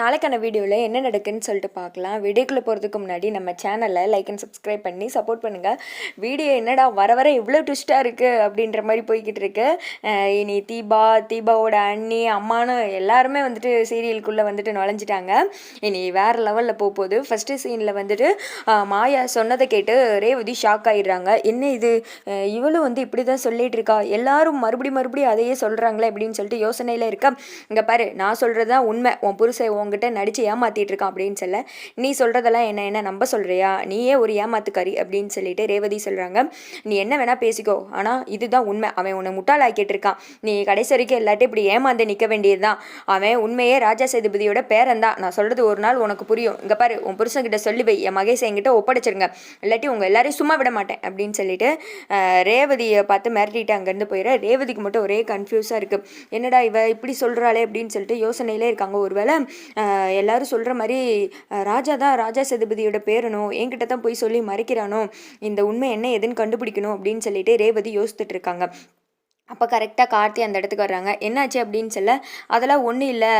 நாளைக்கான வீடியோவில் என்ன நடக்குன்னு சொல்லிட்டு பார்க்கலாம். வீடியோக்குள்ளே போகிறதுக்கு முன்னாடி நம்ம சேனலை லைக் அண்ட் சப்ஸ்கிரைப் பண்ணி சப்போர்ட் பண்ணுங்கள் வீடியோ என்னடா வர வர இவ்வளோ ட்விஸ்ட்டாக இருக்குது அப்படின்ற மாதிரி போய்கிட்டு இருக்கு. இனி தீபா தீபாவோட அண்ணி அம்மானு எல்லாருமே வந்துட்டு சீரியலுக்குள்ளே வந்துட்டு நுழைஞ்சிட்டாங்க. இனி வேறு லெவலில் போக போகுது. ஃபஸ்ட்டு சீனில் வந்துட்டு மாயா சொன்னதை கேட்டு ரேவதி ஷாக் ஆகிடுறாங்க என்ன இது? இவளும் வந்து இப்படி தான் சொல்லிகிட்டு இருக்கா? எல்லாரும் மறுபடியும் மறுபடியும் அதையே சொல்கிறாங்களே அப்படின்னு சொல்லிட்டு யோசனையில் இருக்க? இங்கே பாரு நான் சொல்கிறது தான் உண்மை. உன் புருஷன் உன்கிட்ட நடித்து ஏமாற்றிட்டு இருக்கான் அப்படின்னு சொல்ல நீ சொல்கிறதெல்லாம் என்ன என்ன நம்ப சொல்கிறியா நீயே ஒரு ஏமாத்துக்காரி அப்படின்னு சொல்லிட்டு ரேவதி சொல்கிறாங்க நீ என்ன வேணால் பேசிக்கோ. ஆனால் இதுதான் உண்மை. அவன் உன்னை முட்டாளாக்கிட்டு இருக்கான் நீ கடைசி வரைக்கும் எல்லாட்டையும் இப்படி ஏமாந்து நிற்க வேண்டியது தான் அவன் உண்மையே ராஜா சேதுபதியோட பேரன் தான் நான் சொல்கிறது ஒரு நாள் உனக்கு புரியும். இங்கே பாரு உன் புருஷன்கிட்ட சொல்லி வை. என் மகேஷ் என்கிட்ட ஒப்படைச்சிருங்க. இல்லாட்டி உங்கள் எல்லாரையும் சும்மா விட மாட்டேன் அப்படின்னு சொல்லிட்டு ரேவதியை பார்த்து மிரட்டிட்டு அங்கேருந்து போயிட ரேவதிக்கு மட்டும் ஒரே கன்ஃபியூஸாக இருக்குது என்னடா இவ இப்படி சொல்கிறாளே அப்படின்னு சொல்லிட்டு யோசனையிலே இருக்காங்க. ஒருவேளை எல்லாரும் சொல்கிற மாதிரி ராஜா தான் ராஜா சேதுபதியோட பேரனும் என்கிட்ட தான் போய் சொல்லி மறைக்கிறானோ இந்த உண்மை என்ன எதுன்னு கண்டுபிடிக்கணும் அப்படின்னு சொல்லிட்டு ரேவதி யோசித்துட்டு இருக்காங்க. அப்போ கரெக்டாக கார்த்தி அந்த இடத்துக்கு வர்றாங்க. என்னாச்சு அப்படின்னு சொல்ல அதெல்லாம் ஒன்றும் இல்லை.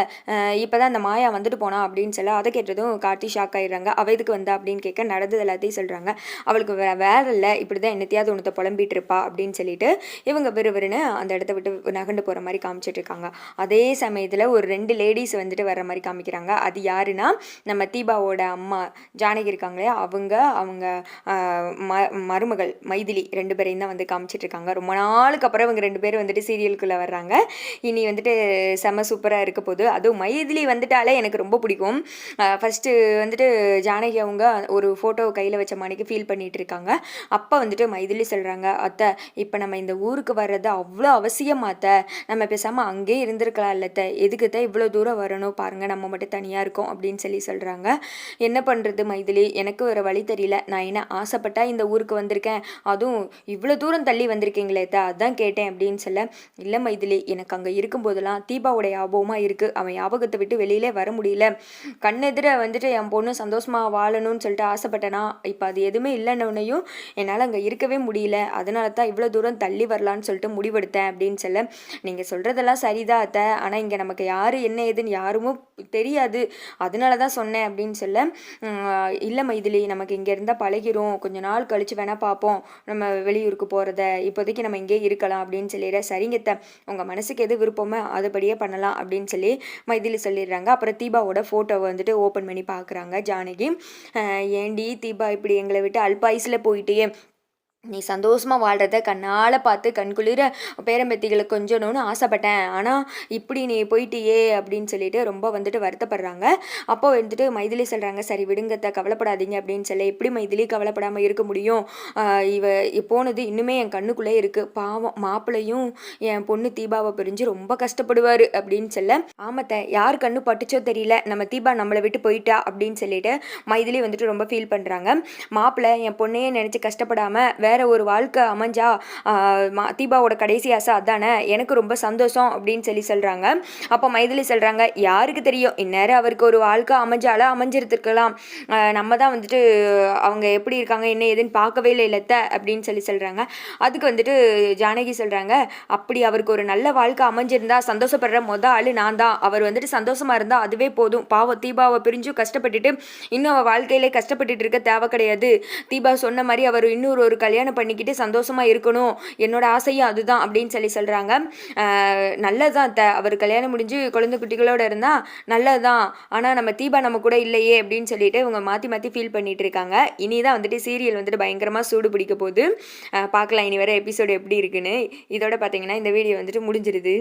இப்போ தான் அந்த மாயா வந்துட்டு போனா அப்படின்னு சொல்ல அதை கேட்டதும் கார்த்தி ஷாக் ஆகிடுறாங்க அவ இதுக்கு வந்தா? அப்படின்னு கேட்க நடந்தது எல்லாத்தையும் சொல்கிறாங்க அவளுக்கு வே வேற இல்லை. இப்படி தான் என்னத்தையாவது ஒன்றத்தை புலம்பிகிட்டு இருப்பா அப்படின்னு சொல்லிட்டு இவங்க விறுவிறுன்னு அந்த இடத்த விட்டு நகண்டு போகிற மாதிரி காமிச்சிட்டு இருக்காங்க. அதே சமயத்தில் ஒரு ரெண்டு லேடிஸ் வந்துட்டு வர்ற மாதிரி காமிக்கிறாங்க. அது யாருன்னா நம்ம தீபாவோட அம்மா ஜானகி இருக்காங்களே அவங்க அவங்க ம மருமகள் மைதிலி ரெண்டு பேரையும் தான் வந்து காமிச்சிட்டு இருக்காங்க. ரொம்ப நாளுக்கு அப்புறம் இவங்க ரெண்டு பேரும் வந்துட்டு சீரியலுக்குள்ளே வர்றாங்க. இனி வந்துட்டு செம சூப்பராக இருக்க போகுது அதுவும் மைதிலி வந்துட்டாலே எனக்கு ரொம்ப பிடிக்கும். ஃபஸ்ட்டு வந்துட்டு ஜானகி அவங்க ஒரு ஃபோட்டோ கையில் வச்ச மாணிக்கு ஃபீல் பண்ணிகிட்டு இருக்காங்க. அப்போ வந்துட்டு மைதிலி சொல்கிறாங்க அத்தை இப்போ நம்ம இந்த ஊருக்கு வர்றது அவ்வளோ அவசியமாத்த நம்ம பேசாமல் அங்கேயே இருந்திருக்கலாம் இல்லத்த எதுக்கு தான் இவ்வளோ தூரம் வரணும்? பாருங்கள் நம்ம மட்டும் தனியாக இருக்கோம் அப்படின்னு சொல்லி சொல்கிறாங்க என்ன பண்ணுறது மைதிலி? எனக்கு ஒரு வழி தெரியல. நான் என்ன ஆசைப்பட்டா இந்த ஊருக்கு வந்திருக்கேன்? அதுவும் இவ்வளோ தூரம் தள்ளி வந்திருக்கீங்களே அத்தை. அதான் கேட்டேன் அப்படின்னு சொல்ல இல்லை மைதிலி எனக்கு அங்கே இருக்கும்போதெல்லாம் தீபாவோட ஞாபகமாக இருக்குது அவன் ஞாபகத்தை விட்டு வெளியிலே வர முடியல. கண்ணெதிர வந்துட்டு என் பொண்ணு சந்தோஷமாக வாழணும்னு சொல்லிட்டு ஆசைப்பட்டேனா. இப்போ அது எதுவுமே இல்லைன்னொன்னையும் என்னால் அங்கே இருக்கவே முடியல. அதனால தான் இவ்வளோ தூரம் தள்ளி வரலான்னு சொல்லிட்டு முடிவெடுத்தேன் அப்படின்னு சொல்ல நீங்கள் சொல்கிறதெல்லாம் சரிதான் அத்தை. ஆனால் இங்கே நமக்கு யார் என்ன ஏதுன்னு யாருமோ தெரியாது. அதனால தான் சொன்னேன் அப்படின்னு சொல்ல இல்லை மைதிலி நமக்கு இங்கே இருந்தால் பழகிரும். கொஞ்ச நாள் கழிச்சு வேணால் பார்ப்போம் நம்ம வெளியூருக்கு போகிறத இப்போதைக்கு நம்ம இங்கே இருக்கலாம் அப்படின்னு சொல்லிடுற சரிங்கத்த. உங்கள் மனசுக்கு எது விருப்பமோ அதுபடியே பண்ணலாம் அப்படின்னு சொல்லி மைதிலி சொல்லிடுறாங்க. அப்புறம் தீபாவோட ஃபோட்டோவை வந்துட்டு ஓப்பன் பண்ணி பார்க்குறாங்க ஜானகி. ஏண்டி தீபா இப்படி எங்களை விட்டு அல்பாயுசில் போயிட்டே நீ சந்தோஷமாக வாழ்கிறத கண்ணால் பார்த்து கண்குளிர பேரம்பத்திகளை கொஞ்சணும்னு ஆசைப்பட்டேன். ஆனால் இப்படி நீ போயிட்டியே அப்படின்னு சொல்லிட்டு ரொம்ப வந்துட்டு வருத்தப்படுறாங்க. அப்போ வந்துட்டு மைதிலி சொல்கிறாங்க சரி விடுங்கத்த கவலைப்படாதீங்க அப்படின்னு சொல்ல எப்படி மைதிலி கவலைப்படாமல் இருக்க முடியும்? இவ போனது இன்னுமே என் கண்ணுக்குள்ளே இருக்குது பாவம் மாப்பிள்ளையும் என் பொண்ணு தீபாவை பிரிஞ்சு ரொம்ப கஷ்டப்படுவார் அப்படின்னு சொல்ல ஆமத்த யார் கண்ணு பட்டுச்சோ தெரியல. நம்ம தீபா நம்மளை விட்டு போயிட்டா அப்படின்னு சொல்லிட்டு மைதிலி வந்துட்டு ரொம்ப ஃபீல் பண்ணுறாங்க மாப்பிள்ளை என் பொண்ணையே நினச்சி கஷ்டப்படாமல் வேற ஒரு வாழ்க்கை அமைஞ்சா மா- தீபாவோட கடைசி ஆசை அதானே? எனக்கு ரொம்ப சந்தோஷம் அப்படின்னு சொல்லி சொல்கிறாங்க அப்போ மைதிலி சொல்கிறாங்க யாருக்கு தெரியும்? இந்நேரம் அவருக்கு ஒரு வாழ்க்கை அமைஞ்சாலும் அமைஞ்சிருத்துருக்கலாம் நம்ம தான் வந்துட்டு அவங்க எப்படி இருக்காங்க என்ன ஏதுன்னு பார்க்கவே இல்லை இல்லத்த அப்படின்னு சொல்லி சொல்கிறாங்க அதுக்கு வந்துட்டு ஜானகி சொல்கிறாங்க அப்படி அவருக்கு ஒரு நல்ல வாழ்க்கை அமைஞ்சிருந்தா சந்தோஷப்படுற மொத ஆள் நான் தான். அவர் வந்துட்டு சந்தோஷமாக இருந்தால் அதுவே போதும். பாவம் தீபாவை பிரிஞ்சும் கஷ்டப்பட்டுட்டு இன்னும் அவள் வாழ்க்கையிலே கஷ்டப்பட்டுட்டு இருக்க தேவை கிடையாது. தீபா சொன்ன மாதிரி அவர் இன்னொரு ஒரு கல்யாணம் கல்யாணம் பண்ணிக்கிட்டு சந்தோஷமாக இருக்கணும். என்னோட ஆசையும் அதுதான் அப்படின்னு சொல்லி சொல்கிறாங்க நல்லதான் த அவர் கல்யாணம் முடிஞ்சு குழந்தை குட்டிகளோடு இருந்தால் நல்லதான் ஆனால் நம்ம தீபா நம்ம கூட இல்லையே அப்படின்னு சொல்லிட்டு இவங்க மாற்றி மாற்றி ஃபீல் பண்ணிட்டு இருக்காங்க. இனி தான் வந்துட்டு சீரியல் வந்துட்டு பயங்கரமாக சூடு பிடிக்க போகுது. பார்க்கலாம். இனி வர எபிசோடு எப்படி இருக்குன்னு. இதோட பார்த்தீங்கன்னா இந்த வீடியோ வந்துட்டு முடிஞ்சிருது.